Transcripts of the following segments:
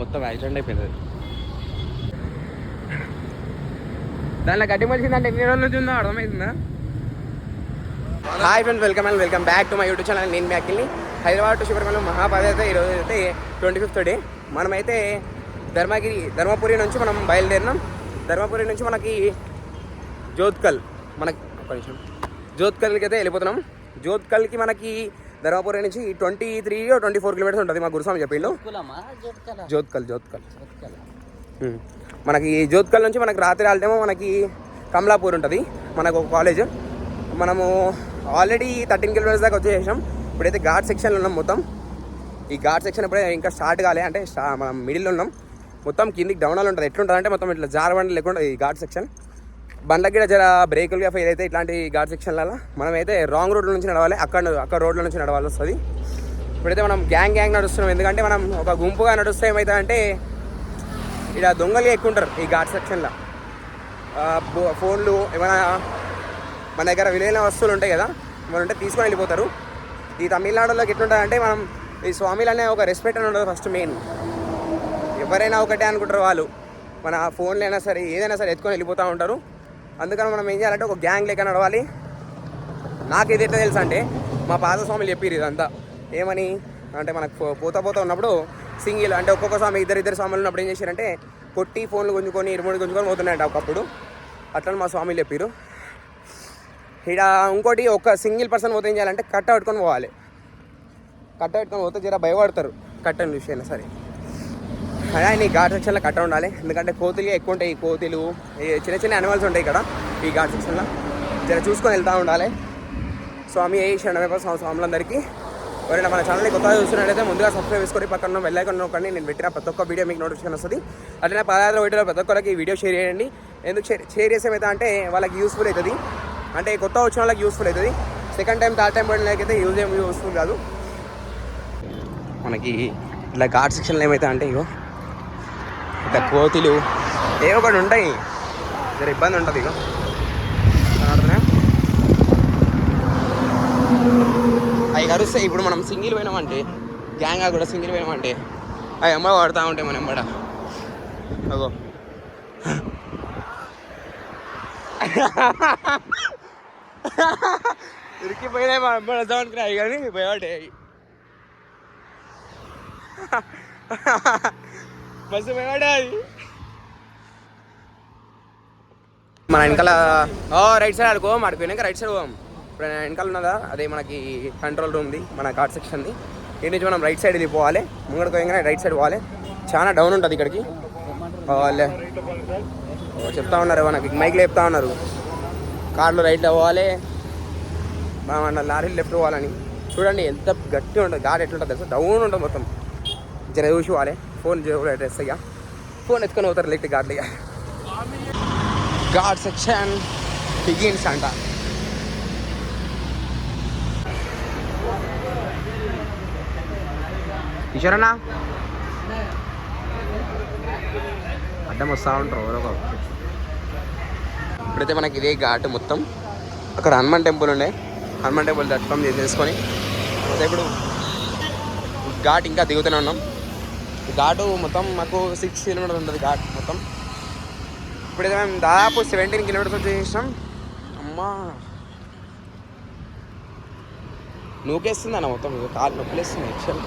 మొత్తం యాక్సిడెంట్ అయిపోయింది. దానిలో గడ్డి మలిసిందంటే ఎన్ని రోజుల నుంచి ఉందో అర్థమవుతుందా hi friends welcome and welcome back to my YouTube channel నేను బ్యాక్ని హైదరాబాద్ టు శుభ్రమణం మహాపది అయితే ఈరోజు అయితే ట్వంటీ ఫిఫ్త్ డే మనమైతే ధర్మగిరి ధర్మపురి నుంచి మనం బయలుదేరినాం. ధర్మపురి నుంచి మనకి జోత్కల్ మనకి ఒక నిమిషం. జోత్కల్కి అయితే వెళ్ళిపోతున్నాం. జోత్కల్కి మనకి ధర్మపురి నుంచి twenty three twenty four kilometres ఉంటుంది మా గురుస్వామి చెప్పిండు. జోత్కల్? జోత్కల్. మనకి జోత్కల్ నుంచి మనకి రాత్రి వెళ్తేమో మనకి కమలాపూర్ ఉంటుంది. మనకు ఒక కాలేజ్ మనము ఆల్రెడీ థర్టీన్ కిలోమీటర్స్ దాకా వచ్చేసాం. ఇప్పుడైతే ఘాట్ సెక్షన్లో ఉన్నాం మొత్తం. ఈ ఘాట్ సెక్షన్ ఇప్పుడే ఇంకా స్టార్ట్ కాలే. అంటే మనం మిడిల్లో ఉన్నాం. మొత్తం కిందికి డౌన్లో ఉంటుంది. ఎట్లుంటుంది అంటే మొత్తం ఇట్లా జారబండి లేకుండా ఈ ఘాట్ సెక్షన్ బండ్లకి కూడా జర బ్రేకులుగా ఫెయిల్ అయితే ఇట్లాంటి ఘాట్ సెక్షన్లలో మనమైతే రాంగ్ రోడ్ల నుంచి నడవాలి అక్కడ అక్కడ రోడ్ల నుంచి నడవాల్సి వస్తుంది ఇప్పుడైతే మనం గ్యాంగ్ గ్యాంగ్ నడుస్తున్నాం ఎందుకంటే మనం ఒక గుంపుగా నడుస్తే ఏమవుతుందంటే ఇక్కడ దొంగలు ఎక్కువ ఉంటారు ఈ ఘాట్ సెక్షన్లో. ఫోన్లు ఏమైనా మన దగ్గర విలువైన వస్తువులు ఉంటాయి కదా మన ఉంటే తీసుకొని వెళ్ళిపోతారు. ఈ తమిళనాడులోకి ఎట్లుంటుందంటే మనం ఈ స్వామిలు అనే ఒక రెస్పెక్ట్ అని ఉండదు ఫస్ట్ మెయిన్ ఎవరైనా ఒకటే అనుకుంటారు వాళ్ళు. మన ఫోన్లైనా అయినా సరే ఏదైనా సరే ఎత్తుకొని వెళ్ళిపోతూ ఉంటారు. అందుకని మనం ఏం చేయాలంటే ఒక గ్యాంగ్ లెక్క నడవాలి. నాకు ఇది ఎట్లా తెలుసు అంటే మా పాత స్వామిలు చెప్పారు ఇదంతా. ఏమని? అంటే మనకు పో- పోతా పోతా ఉన్నప్పుడు సింగిల్ అంటే ఒక్కొక్క స్వామి ఇద్దరు ఇద్దరు స్వాములు ఉన్నప్పుడు ఏం చేశారంటే కొట్టి ఫోన్లు గుంజుకొని ఇరుముడు గుంజుకొని పోతున్నాయంట ఒకప్పుడు. అట్లా మా స్వామిలు చెప్పారు ఇక్కడ ఇంకోటి ఒక సింగిల్ పర్సన్ పోతే ఏం చేయాలంటే కట్ట పెట్టుకొని పోవాలి. కట్ట పెట్టుకొని పోతే జర భయపడతారు. కట్టని విషయంలో సరే. అలా ఈ ఘాట్ సెక్షన్లో కట్ట ఉండాలి. ఎందుకంటే కోతులు ఎక్కువ ఉంటాయి. ఈ కోతులు చిన్న చిన్న అనిమల్స్ ఉంటాయి ఇక్కడ ఈ ఘాట్ సెక్షన్లో జర చూసుకొని వెళ్తూ ఉండాలి. స్వామి ఏ శరణమే స్వామి స్వాములందరికీ. ఎవరైనా మన ఛానల్ని కొత్తగా చూస్తున్నట్లయితే ముందుగా సబ్స్క్రైబ్ చేసుకొని పక్కన ఉన్న నొక్కండి. నేను పెట్టిన ప్రతి ఒక్క వీడియో మీకు నోటిఫికేషన్ వస్తుంది. అట్లనే పదార్థాలు వీడియోలో ప్రతి ఒక్కరికి ఈ వీడియో షేర్ చేయండి. ఎందుకు షేర్ షేర్ చేసేమైతే అంటే వాళ్ళకి యూస్ఫుల్ అవుతుంది. అంటే కొత్త వచ్చిన వాళ్ళకి యూస్ఫుల్ అవుతుంది. సెకండ్ టైం థర్డ్ టైం పడిన అయితే యూజ్ ఏం యూస్ఫుల్ కాదు. మనకి ఇట్లా ఘాట్ సెక్షన్లో ఏమైతే అంటే ఇగో ఇట్లా కోతులు ఏ ఒకటి ఉంటాయి. జర ఇబ్బంది ఉంటుంది ఇక అవి కరుస్తాయి ఇప్పుడు మనం సింగిల్ పోయినామంటే గ్యాంగ్గా కూడా సింగిల్ పోయినామంటే అవి అమ్మ వాడుతూ ఉంటాయి మనం ఎంబడ అగో. ఇరికిపోయినాయి మా అమ్మ వద్దాం అనుకున్నాయి కానీ భయపడ్డాయి బస్సు మన వెనకాల ఓ రైట్ సైడ్ ఆడుకో మాడిపోయినాక రైట్ సైడ్ పోదాం. ఇప్పుడు వెనకాల ఉన్నదా? అదే మనకి కంట్రోల్ రూమ్ది మన ఘాట్ సెక్షన్ది ఇటు నుంచి మనం రైట్ సైడ్ పోవాలి ముంగడికి పోయంగానే రైట్ సైడ్ పోవాలి. చాలా డౌన్ ఉంటుంది ఇక్కడికి. చెప్తా ఉన్నారు మనకి మైక్లో చెప్తా ఉన్నారు. కార్లో రైట్లో పోవాలి. మన లారీలు లెఫ్ట్ పోవాలని. చూడండి ఎంత గట్టి ఉంటుంది. గాడి ఎట్లుంటుంది తెలుసు? డౌన్ ఉంటుంది మొత్తం. జర చూసి పోవాలి. ఫోన్ డ్రెస్ అయ్యా ఫోన్ ఎత్తుకొని పోతారు లెట్ గాడ్లు ఇక గాడ్ సెక్షన్ బిగిన్స్ అంట ఈశ్వరన్నా అడ్డం వస్తూ ఉంటారు ఎవరో ఇప్పుడైతే మనకి ఇదే ఘాట్ మొత్తం అక్కడ హనుమాన్ టెంపుల్ ఉండే హనుమాన్ టెంపుల్ దర్శనం చేసేసుకొని ఇప్పుడు ఘాట్ ఇంకా దిగుతూనే ఉన్నాం ఘాటు మొత్తం మాకు సిక్స్ కిలోమీటర్స్ ఉంటుంది ఘాట్ మొత్తం. ఇప్పుడైతే మేము దాదాపు సెవెంటీన్ కిలోమీటర్స్ వచ్చేసాం అమ్మా. నూకేస్తుంది అన్న మొత్తం కాలు నొప్పులేస్తుంది యాక్చువల్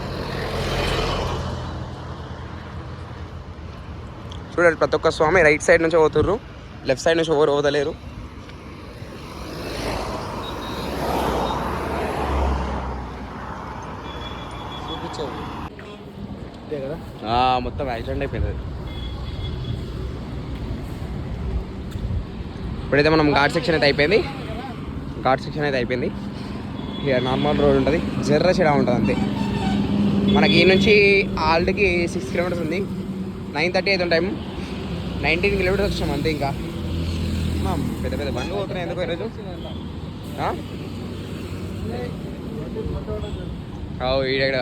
చూడండి ప్రతి ఒక్క స్వామి రైట్ సైడ్ నుంచి పోతుర్రు. లెఫ్ట్ సైడ్ నుంచి ఎవరు పోదలేరు చూపించావు మొత్తం యాక్సిడెంట్ అయిపోయింది. ఇప్పుడైతే మనం ఘాట్ సెక్షన్ అయితే అయిపోయింది. ఘాట్ సెక్షన్ అయితే అయిపోయింది. ఇక నార్మల్ రోడ్ ఉంటుంది. జర్ర చెడ ఉంటుంది అంతే. మనకి ఈ నుంచి ఆల్డ్కి సిక్స్ కిలోమీటర్స్ ఉంది. నైన్ థర్టీ అయితే టైం నైన్టీన్ కిలోమీటర్స్ వచ్చాం అంతే ఇంకా. పెద్ద పెద్ద బండ్లు పోతున్నాయి ఎందుకు ఈరోజు? అవు ఈడ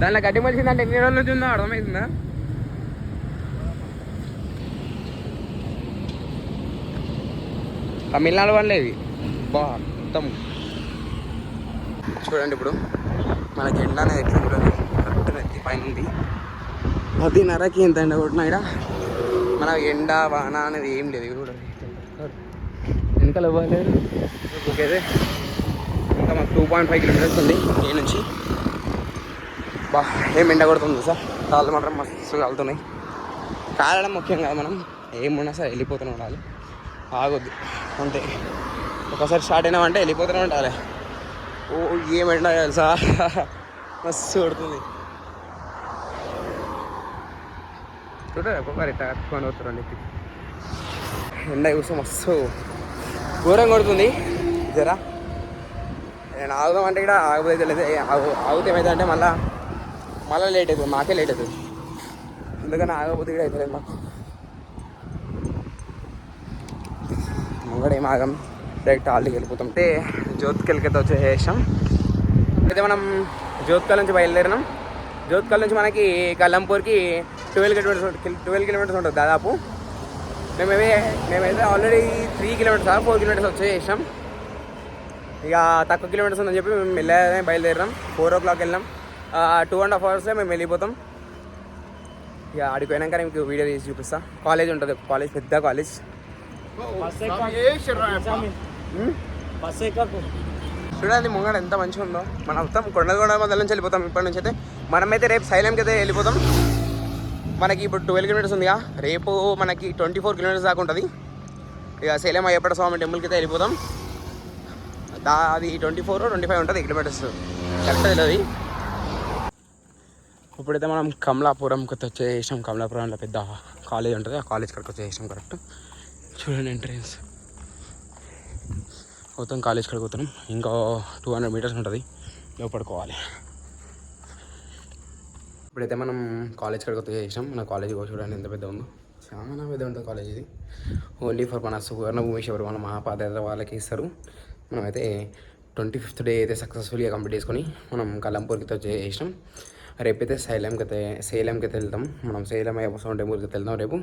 దానిలో గడ్డి మలిసిందంటే ఎన్ని రోజుల నుంచి ఉందో అర్థమవుతుందా? తమిళనాడు వాళ్ళే ఇవి బా మొత్తం. చూడండి ఇప్పుడు మనకి ఎండ అనేది ఎట్లా చూడాలి కరెక్ట్ పైన ఉంది. పదిన్నరకి ఎంత ఎండ కొట్టినా ఇక్కడ మన ఎండ వాన అనేది ఏం లేదు ఇక్కడ చూడండి వెనకాల ఇవ్వలేదు ఓకేదే మాకు టూ పాయింట్ ఫైవ్ కిలోమీటర్స్ ఉంది. ఏ నుంచి? బా ఏం ఎండ కొడుతుంది సార్? కాళ్ళు మాత్రం మస్తు కాలుతున్నాయి. కాలడం ముఖ్యం కాదు మనం. ఏమున్నా సరే వెళ్ళిపోతూనే ఉండాలి. ఆగొద్దు. అంతే. ఒకసారి స్టార్ట్ అయినామంటే వెళ్ళిపోతూనే ఉండాలి. ఓ ఏం ఎండ తెలుసా? మస్తు కొడుతుంది. చూడండి ఒక్కొక్కరు ఇట్లా కట్టుకొని వస్తారండి ఎండ చూస్తే మస్తు ఘోరం కొడుతుంది. జరా. నేను ఆగుదాం అంటే కూడా ఆగబోతే లేదు ఆగు ఆగితే ఏమైతే మళ్ళా మళ్ళీ లేట్ అవుతుంది మాకే లేట్ అవుతుంది. అందుకని ఆగబోతే కూడా అవుతుంది మాకు. ముంగడ ఏం ఆగం డైరెక్ట్ హాల్కి వెళ్ళిపోతాం. అంటే జ్యోతికల్కి అయితే వచ్చేసాం. అయితే మనం జ్యోతికల్ నుంచి బయలుదేరినాం. జ్యోతికల్ నుంచి మనకి కలంపూర్కి ట్వెల్వ్ కిలోమీటర్స్ ట్వెల్వ్ కిలోమీటర్స్ ఉంటుంది దాదాపు. మేమే మేమైతే already three kilometres four kilometres వచ్చేసాం. ఇక తక్కువ కిలోమీటర్స్ ఉందని చెప్పి మేము వెళ్ళానే బయలుదేరినాం. ఫోర్ ఓ క్లాక్ వెళ్ళాం టూ అండ్ హాఫ్ అవర్స్లో మేము వెళ్ళిపోతాం. ఇక ఆడికి పోయినాక మీకు వీడియో తీసి చూపిస్తా. కాలేజ్ ఉంటుంది. కాలేజ్ పెద్ద కాలేజ్ చూడండి ముంగడ ఎంత మంచిగా ఉందో. మనం మొత్తం కొండలగొండ మొదల నుంచి వెళ్ళిపోతాం ఇప్పటి నుంచి అయితే. మనమైతే రేపు సైలంకి అయితే వెళ్ళిపోతాం. మనకి ఇప్పుడు ట్వెల్వ్ కిలోమీటర్స్ ఉందిగా. రేపు మనకి ట్వంటీ ఫోర్ కిలోమీటర్స్ దాకా ఉంటుంది. ఇక శైలం అయ్యప్పట స్వామి టెంపుల్కి అయితే వెళ్ళిపోతాం. దా అది ట్వంటీ ఫోర్ ట్వంటీ ఫైవ్ ఉంటుంది కిలోమీటర్స్. కరెక్ట్ తెలియదు ఇప్పుడైతే మనం కమలాపురంకి వచ్చేసాం కమలాపురంలో పెద్ద కాలేజ్ ఉంటుంది. ఆ కాలేజ్ కడికి వచ్చేసాం కరెక్ట్ చూడండి ఎంట్రెన్స్ మొత్తం కాలేజ్ కడికి పోతున్నాం. ఇంకా టూ హండ్రెడ్ మీటర్స్ ఉంటుంది. లోపడుకోవాలి ఇప్పుడైతే మనం కాలేజ్ కడికి వచ్చేసాం మన కాలేజ్ చూడండి ఎంత పెద్ద ఉందో. చాలా పెద్ద ఉంటుంది కాలేజ్ ఇది. ఓన్లీ ఫర్ మన సువర్ణ భూమేశ్వర్ మన మహాపాదయాత్ర వాళ్ళకి ఇస్తారు. మనమైతే ట్వంటీ ఫిఫ్త్ డే అయితే సక్సెస్ఫుల్గా కంప్లీట్ చేసుకొని మనం కలంపూర్కి అయితే రేపు రేపైతే సైలంకి అయితే సేలంకి అయితే వెళ్తాం. మనం సేలం అయ్యప్ప స్వామి టెంపుల్కి అయితే వెళ్తాం రేపు.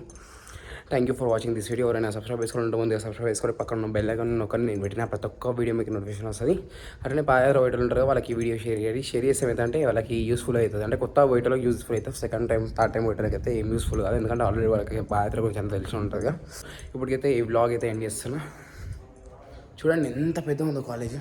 Thank you for watching this video ఎవరైనా సబ్స్క్రైబ్ చేసుకుని ఉంటే ముందుగా సబ్స్క్రైబ్ చేసుకొని పక్కన ఉన్న బెల్ ఐకాన్ నొక్కని నేను పెట్టిన ప్రతి ఒక్క వీడియో మీకు నోటిఫికేషన్ వస్తుంది. అట్లనే పాయారు వైటలు ఉంటారు వాళ్ళకి ఈ వీడియో షేర్ చేయాలి షేర్ చేస్తే అంటే వాళ్ళకి యూస్ఫుల్ అవుతుంది. అంటే కొత్త వైటలో యూస్ఫుల్ అవుతుంది. సెకండ్ టైం థర్డ్ టైం వైటర్కి అయితే ఏం యూస్ఫుల్ కాదు. ఎందుకంటే ఆల్రెడీ వాళ్ళకి పాయాత్ర గురించి అంత తెలిసి ఉంటుంది ఇప్పటికైతే ఈ బ్లాగ్ అయితే ఎండ్ చేస్తున్నా. చూడండి ఎంత పెద్ద ఉందో కాలేజ్